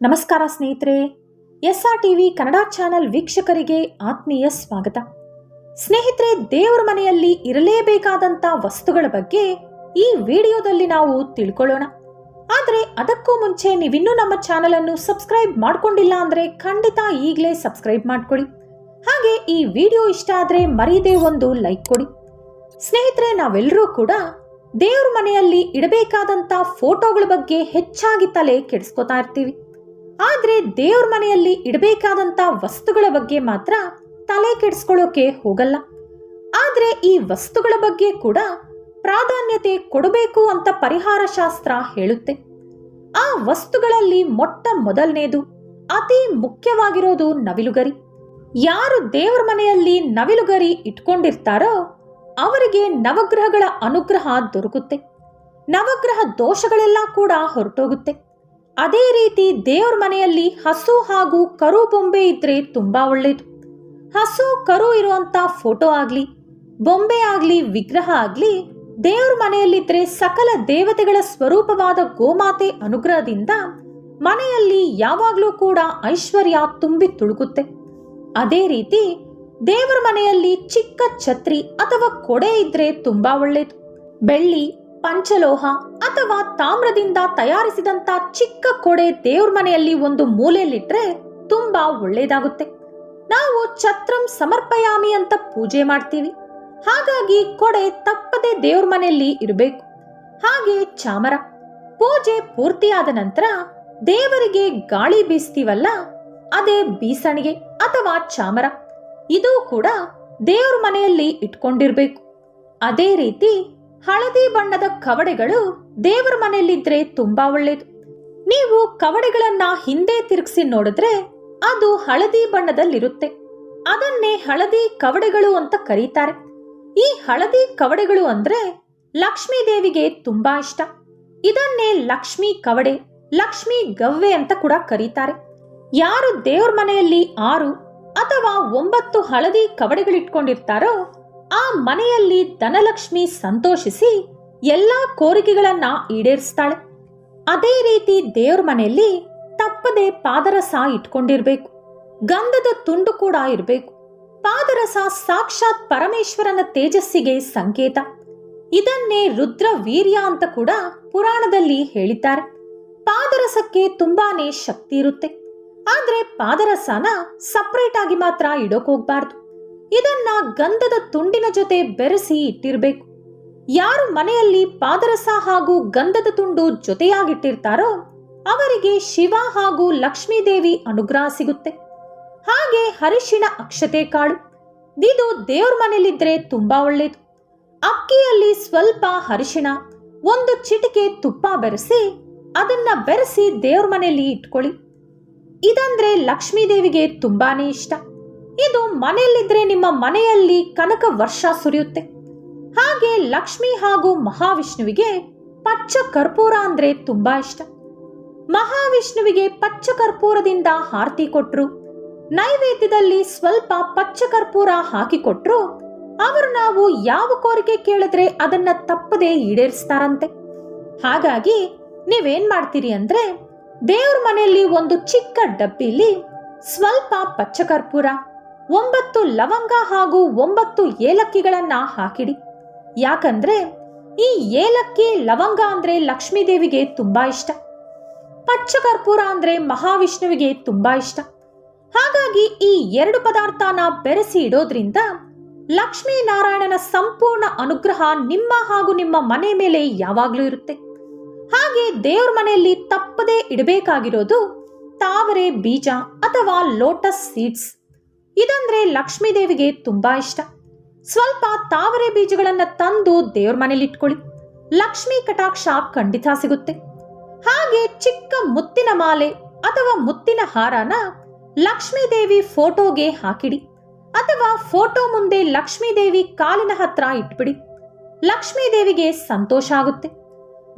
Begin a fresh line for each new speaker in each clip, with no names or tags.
ನಮಸ್ಕಾರ ಸ್ನೇಹಿತರೆ S R TV Kannada channel ವೀಕ್ಷಕರಿಗೆ ಆತ್ಮೀಯ ಸ್ವಾಗತ. ಸ್ನೇಹಿತರೆ, ದೇವರ ಮನೆಯಲ್ಲಿ ಇರಲೇಬೇಕಾದಂತ ವಸ್ತುಗಳ ಬಗ್ಗೆ ಈ ವಿಡಿಯೋದಲ್ಲಿ ನಾವು ತಿಳ್ಕೊಳ್ಳೋಣ. ಆದರೆ ಅದಕ್ಕೂ ಮುಂಚೆ ನೀವಿನ್ನೂ ನಮ್ಮ ಚಾನೆಲ್ ಅನ್ನು ಸಬ್ಸ್ಕ್ರೈಬ್ ಮಾಡ್ಕೊಂಡಿಲ್ಲ ಅಂದ್ರೆ ಖಂಡಿತ ಈಗಲೇ ಸಬ್ಸ್ಕ್ರೈಬ್ ಮಾಡ್ಕೊಳ್ಳಿ ಹಾಗೆ ಈ ವಿಡಿಯೋ ಇಷ್ಟ ಆದ್ರೆ ಮರೀದೇ ಒಂದು ಲೈಕ್ ಕೊಡಿ. ಸ್ನೇಹಿತರೆ, ನಾವೆಲ್ಲರೂ ಕೂಡ ದೇವ್ರ ಮನೆಯಲ್ಲಿ ಇಡಬೇಕಾದಂತ ಫೋಟೋಗಳ ಬಗ್ಗೆ ಹೆಚ್ಚಾಗಿ ತಲೆ ಕೆಡಿಸ್ಕೊತಾ ಇರ್ತೀವಿ. ಆದ್ರೆ ದೇವ್ರ ಮನೆಯಲ್ಲಿ ಇಡಬೇಕಾದಂತ ವಸ್ತುಗಳ ಬಗ್ಗೆ ಮಾತ್ರ ತಲೆ ಕೆಡಿಸ್ಕೊಳ್ಳೋಕೆ ಹೋಗಲ್ಲ. ಆದ್ರೆ ಈ ವಸ್ತುಗಳ ಬಗ್ಗೆ ಕೂಡ ಪ್ರಾಧಾನ್ಯತೆ ಕೊಡಬೇಕು ಅಂತ ಪರಿಹಾರ ಶಾಸ್ತ್ರ ಹೇಳುತ್ತೆ. ಆ ವಸ್ತುಗಳಲ್ಲಿ ಮೊಟ್ಟ ಮೊದಲನೇದು, ಅತಿ ಮುಖ್ಯವಾಗಿರೋದು ನವಿಲುಗರಿ. ಯಾರು ದೇವ್ರ ಮನೆಯಲ್ಲಿ ನವಿಲುಗರಿ ಇಟ್ಕೊಂಡಿರ್ತಾರೋ ಅವರಿಗೆ ನವಗ್ರಹಗಳ ಅನುಗ್ರಹ ದೊರಕುತ್ತೆ. ನವಗ್ರಹ ದೋಷಗಳೆಲ್ಲ ಕೂಡ ಹೊರಟೋಗುತ್ತೆ. ಅದೇ ರೀತಿ ದೇವ್ರ ಮನೆಯಲ್ಲಿ ಹಸು ಹಾಗೂ ಕರು ಬೊಂಬೆ ಇದ್ರೆ ತುಂಬಾ ಒಳ್ಳೇದು. ಹಸು ಕರು ಇರುವಂತ ಫೋಟೋ ಆಗ್ಲಿ, ಬೊಂಬೆ ಆಗ್ಲಿ, ವಿಗ್ರಹ ಆಗ್ಲಿ, ದೇವ್ರ ಮನೆಯಲ್ಲಿದ್ರೆ ಸಕಲ ದೇವತೆಗಳ ಸ್ವರೂಪವಾದ ಗೋಮಾತೆ ಅನುಗ್ರಹದಿಂದ ಮನೆಯಲ್ಲಿ ಯಾವಾಗ್ಲೂ ಕೂಡ ಐಶ್ವರ್ಯ ತುಂಬಿ ತುಳುಕುತ್ತೆ ಅದೇ ರೀತಿ ದೇವರ ಮನೆಯಲ್ಲಿ ಚಿಕ್ಕ ಛತ್ರಿ ಅಥವಾ ಕೊಡೆ ಇದ್ರೆ ತುಂಬಾ ಒಳ್ಳೇದು. ಬೆಳ್ಳಿ ಪಂಚಲೋಹ ಅಥವಾ ತಾಮ್ರದಿಂದ ತಯಾರಿಸಿದಂತ ಚಿಕ್ಕ ಕೊಡೆ ದೇವ್ರ ಮನೆಯಲ್ಲಿ ಒಂದು ಮೂಲೆಯಲ್ಲಿಟ್ರೆ ತುಂಬಾ ಒಳ್ಳೇದಾಗುತ್ತೆ. ನಾವು ಛತ್ರಂ ಸಮರ್ಪಯಾಮಿ ಅಂತ ಪೂಜೆ ಮಾಡ್ತೀವಿ. ಹಾಗಾಗಿ ಕೊಡೆ ತಪ್ಪದೆ ದೇವ್ರ ಮನೆಯಲ್ಲಿ ಇರಬೇಕು. ಹಾಗೆ ಚಾಮರ. ಪೂಜೆ ಪೂರ್ತಿಯಾದ ನಂತರ ದೇವರಿಗೆ ಗಾಳಿ ಬೀಸ್ತೀವಲ್ಲ, ಅದೇ ಬೀಸಣಿಗೆ ಅಥವಾ ಚಾಮರ. ಇದು ಕೂಡ ದೇವ್ರ ಮನೆಯಲ್ಲಿ ಇಟ್ಕೊಂಡಿರ್ಬೇಕು. ಅದೇ ರೀತಿ ಹಳದಿ ಬಣ್ಣದ ಕವಡೆಗಳು ದೇವರ ಮನೆಯಲ್ಲಿದ್ರೆ ತುಂಬಾ ಒಳ್ಳೇದು. ನೀವು ಕವಡೆಗಳನ್ನ ಹಿಂದೆ ತಿರುಗಿಸಿ ನೋಡಿದ್ರೆ ಅದು ಹಳದಿ ಬಣ್ಣದಲ್ಲಿರುತ್ತೆ. ಅದನ್ನೇ ಹಳದಿ ಕವಡೆಗಳು ಅಂತ ಕರೀತಾರೆ. ಈ ಹಳದಿ ಕವಡೆಗಳು ಅಂದ್ರೆ ಲಕ್ಷ್ಮೀ ದೇವಿಗೆ ತುಂಬಾ ಇಷ್ಟ. ಇದನ್ನೇ ಲಕ್ಷ್ಮೀ ಕವಡೆ, ಲಕ್ಷ್ಮೀ ಗವ್ವೆ ಅಂತ ಕೂಡ ಕರೀತಾರೆ. ಯಾರು ದೇವ್ರ ಮನೆಯಲ್ಲಿ ಆರು ಅಥವಾ ಒಂಬತ್ತು ಹಳದಿ ಕವಡೆಗಳಿಟ್ಕೊಂಡಿರ್ತಾರೋ ಆ ಮನೆಯಲ್ಲಿ ಧನಲಕ್ಷ್ಮಿ ಸಂತೋಷಿಸಿ ಎಲ್ಲಾ ಕೋರಿಕೆಗಳನ್ನ ಈಡೇರಿಸ್ತಾಳೆ. ಅದೇ ರೀತಿ ದೇವ್ರ ಮನೆಯಲ್ಲಿ ತಪ್ಪದೆ ಪಾದರಸ ಇಟ್ಕೊಂಡಿರ್ಬೇಕು. ಗಂಧದ ತುಂಡು ಕೂಡ ಇರಬೇಕು. ಪಾದರಸ ಸಾಕ್ಷಾತ್ ಪರಮೇಶ್ವರನ ತೇಜಸ್ಸಿಗೆ ಸಂಕೇತ. ಇದನ್ನೇ ರುದ್ರ ವೀರ್ಯ ಅಂತ ಕೂಡ ಪುರಾಣದಲ್ಲಿ ಹೇಳಿದ್ದಾರೆ. ಪಾದರಸಕ್ಕೆ ತುಂಬಾನೇ ಶಕ್ತಿ ಇರುತ್ತೆ. ಆದ್ರೆ ಪಾದರಸನ ಸಪರೇಟ್ ಆಗಿ ಮಾತ್ರ ಇಡೋಕ್ ಹೋಗ್ಬಾರ್ದು. ಇದನ್ನ ಗಂಧದ ತುಂಡಿನ ಜೊತೆ ಬೆರೆಸಿ ಇಟ್ಟಿರ್ಬೇಕು. ಯಾರು ಮನೆಯಲ್ಲಿ ಪಾದರಸ ಹಾಗೂ ಗಂಧದ ತುಂಡು ಜೊತೆಯಾಗಿಟ್ಟಿರ್ತಾರೋ ಅವರಿಗೆ ಶಿವ ಹಾಗೂ ಲಕ್ಷ್ಮೀದೇವಿ ಅನುಗ್ರಹ ಸಿಗುತ್ತೆ. ಹಾಗೆ ಹರಿಶಿಣ ಅಕ್ಷತೆ ಕಾಳು. ಇದು ದೇವ್ರ ಮನೆಯಲ್ಲಿದ್ರೆ ತುಂಬಾ ಒಳ್ಳೇದು. ಅಕ್ಕಿಯಲ್ಲಿ ಸ್ವಲ್ಪ ಹರಿಶಿಣ, ಒಂದು ಚಿಟಿಕೆ ತುಪ್ಪ ಬೆರೆಸಿ ಅದನ್ನ ಬೆರೆಸಿ ದೇವ್ರ ಮನೆಯಲ್ಲಿ ಇಟ್ಕೊಳ್ಳಿ. ಇದಂದ್ರೆ ಲಕ್ಷ್ಮೀದೇವಿಗೆ ತುಂಬಾನೇ ಇಷ್ಟ. ಇದು ಮನೆಯಲ್ಲಿದ್ರೆ ನಿಮ್ಮ ಮನೆಯಲ್ಲಿ ಕನಕ ವರ್ಷ ಸುರಿಯುತ್ತೆ. ಹಾಗೆ ಲಕ್ಷ್ಮಿ ಹಾಗೂ ಮಹಾವಿಷ್ಣುವಿಗೆ ಪಚ್ಚ ಕರ್ಪೂರ ಅಂದ್ರೆ ತುಂಬಾ ಇಷ್ಟ. ಮಹಾವಿಷ್ಣುವಿಗೆ ಪಚ್ಚ ಕರ್ಪೂರದಿಂದ ಆರತಿ ಕೊಟ್ರು. ನೈವೇದ್ಯದಲ್ಲಿ ಸ್ವಲ್ಪ ಪಚ್ಚ ಕರ್ಪೂರ ಹಾಕಿಕೊಟ್ರು ಅವರು ನಾವು ಯಾವ ಕೋರಿಕೆ ಕೇಳಿದ್ರೆ ಅದನ್ನ ತಪ್ಪದೆ ಈಡೇರಿಸ್ತಾರಂತೆ. ಹಾಗಾಗಿ ನೀವೇನ್ ಮಾಡ್ತೀರಿ ಅಂದ್ರೆ ದೇವ್ರ ಮನೆಯಲ್ಲಿ ಒಂದು ಚಿಕ್ಕ ಡಬ್ಬಿಲಿ ಸ್ವಲ್ಪ ಪಚ್ಚಕರ್ಪೂರ ಒಂಬತ್ತು ಲವಂಗ ಹಾಗೂ ಒಂಬತ್ತು ಏಲಕ್ಕಿಗಳನ್ನ ಹಾಕಿಡಿ. ಯಾಕಂದ್ರೆ ಈ ಏಲಕ್ಕಿ, ಲವಂಗ ಅಂದ್ರೆ ಲಕ್ಷ್ಮೀ ದೇವಿಗೆ ತುಂಬಾ ಇಷ್ಟ. ಪಚ್ಚಕರ್ಪೂರ ಅಂದ್ರೆ ಮಹಾವಿಷ್ಣುವಿಗೆ ತುಂಬಾ ಇಷ್ಟ. ಹಾಗಾಗಿ ಈ ಎರಡು ಪದಾರ್ಥನ ಬೆರೆಸಿ ಇಡೋದ್ರಿಂದ ಲಕ್ಷ್ಮೀ ನಾರಾಯಣನ ಸಂಪೂರ್ಣ ಅನುಗ್ರಹ ನಿಮ್ಮ ಹಾಗೂ ನಿಮ್ಮ ಮನೆ ಮೇಲೆ ಯಾವಾಗ್ಲೂ ಇರುತ್ತೆ. ಹಾಗೆ ದೇವ್ರ ಮನೆಯಲ್ಲಿ ತಪ್ಪದೇ ಇಡಬೇಕಾಗಿರೋದು ತಾವರೆ ಬೀಜ ಅಥವಾ ಲೋಟಸ್ ಸೀಡ್ಸ್. ಇದಂದ್ರೆ ಲಕ್ಷ್ಮೀ ದೇವಿಗೆ ತುಂಬಾ ಇಷ್ಟ. ಸ್ವಲ್ಪ ತಾವರೆ ಬೀಜಗಳನ್ನ ತಂದು ದೇವ್ರ ಮನೇಲಿ ಇಟ್ಕೊಳ್ಳಿ. ಲಕ್ಷ್ಮೀ ಕಟಾಕ್ಷ ಖಂಡಿತ ಸಿಗುತ್ತೆ. ಹಾಗೆ ಚಿಕ್ಕ ಮುತ್ತಿನ ಮಾಲೆ ಅಥವಾ ಮುತ್ತಿನ ಹಾರನ ಲಕ್ಷ್ಮೀ ದೇವಿ ಫೋಟೋಗೆ ಹಾಕಿಡಿ. ಅಥವಾ ಫೋಟೋ ಮುಂದೆ ಲಕ್ಷ್ಮೀ ದೇವಿ ಕಾಲಿನ ಹತ್ರ ಇಟ್ಬಿಡಿ. ಲಕ್ಷ್ಮೀ ದೇವಿಗೆ ಸಂತೋಷ ಆಗುತ್ತೆ.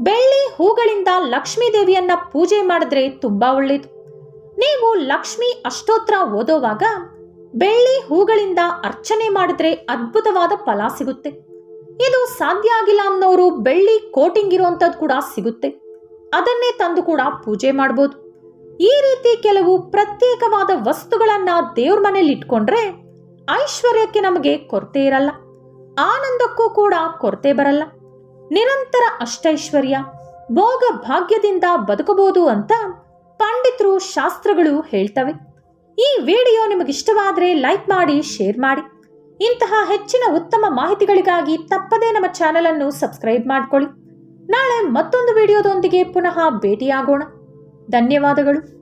ಬೆಳ್ಳಿ ಹೂಗಳಿಂದ ಲಕ್ಷ್ಮೀ ದೇವಿಯನ್ನ ಪೂಜೆ ಮಾಡಿದ್ರೆ ತುಂಬಾ ಒಳ್ಳೇದು. ನೀವು ಲಕ್ಷ್ಮಿ ಅಷ್ಟೋತ್ರ ಓದೋವಾಗ ಬೆಳ್ಳಿ ಹೂಗಳಿಂದ ಅರ್ಚನೆ ಮಾಡಿದ್ರೆ ಅದ್ಭುತವಾದ ಫಲ ಸಿಗುತ್ತೆ. ಇದು ಸಾಧ್ಯ ಆಗಿಲ್ಲ ಅನ್ನೋರು ಬೆಳ್ಳಿ ಕೋಟಿಂಗ್ ಇರುವಂತದ್ದು ಕೂಡ ಸಿಗುತ್ತೆ. ಅದನ್ನೇ ತಂದು ಕೂಡ ಪೂಜೆ ಮಾಡ್ಬೋದು. ಈ ರೀತಿ ಕೆಲವು ಪ್ರತ್ಯೇಕವಾದ ವಸ್ತುಗಳನ್ನ ದೇವ್ರ ಮನೇಲಿ ಇಟ್ಕೊಂಡ್ರೆ ಐಶ್ವರ್ಯಕ್ಕೆ ನಮಗೆ ಕೊರತೆ ಇರಲ್ಲ. ಆನಂದಕ್ಕೂ ಕೂಡ ಕೊರತೆ ಬರಲ್ಲ. ನಿರಂತರ ಅಷ್ಟೈಶ್ವರ್ಯ ಭೋಗ ಭಾಗ್ಯದಿಂದ ಬದುಕಬಹುದು ಅಂತ ಪಂಡಿತರು ಶಾಸ್ತ್ರಗಳು ಹೇಳ್ತವೆ. ಈ ವಿಡಿಯೋ ನಿಮಗಿಷ್ಟವಾದರೆ ಲೈಕ್ ಮಾಡಿ, ಶೇರ್ ಮಾಡಿ. ಇಂತಹ ಹೆಚ್ಚಿನ ಉತ್ತಮ ಮಾಹಿತಿಗಳಿಗಾಗಿ ತಪ್ಪದೇ ನಮ್ಮ ಚಾನೆಲ್ ಅನ್ನು ಸಬ್ಸ್ಕ್ರೈಬ್ ಮಾಡಿಕೊಳ್ಳಿ. ನಾಳೆ ಮತ್ತೊಂದು ವಿಡಿಯೋದೊಂದಿಗೆ ಪುನಃ ಭೇಟಿಯಾಗೋಣ. ಧನ್ಯವಾದಗಳು.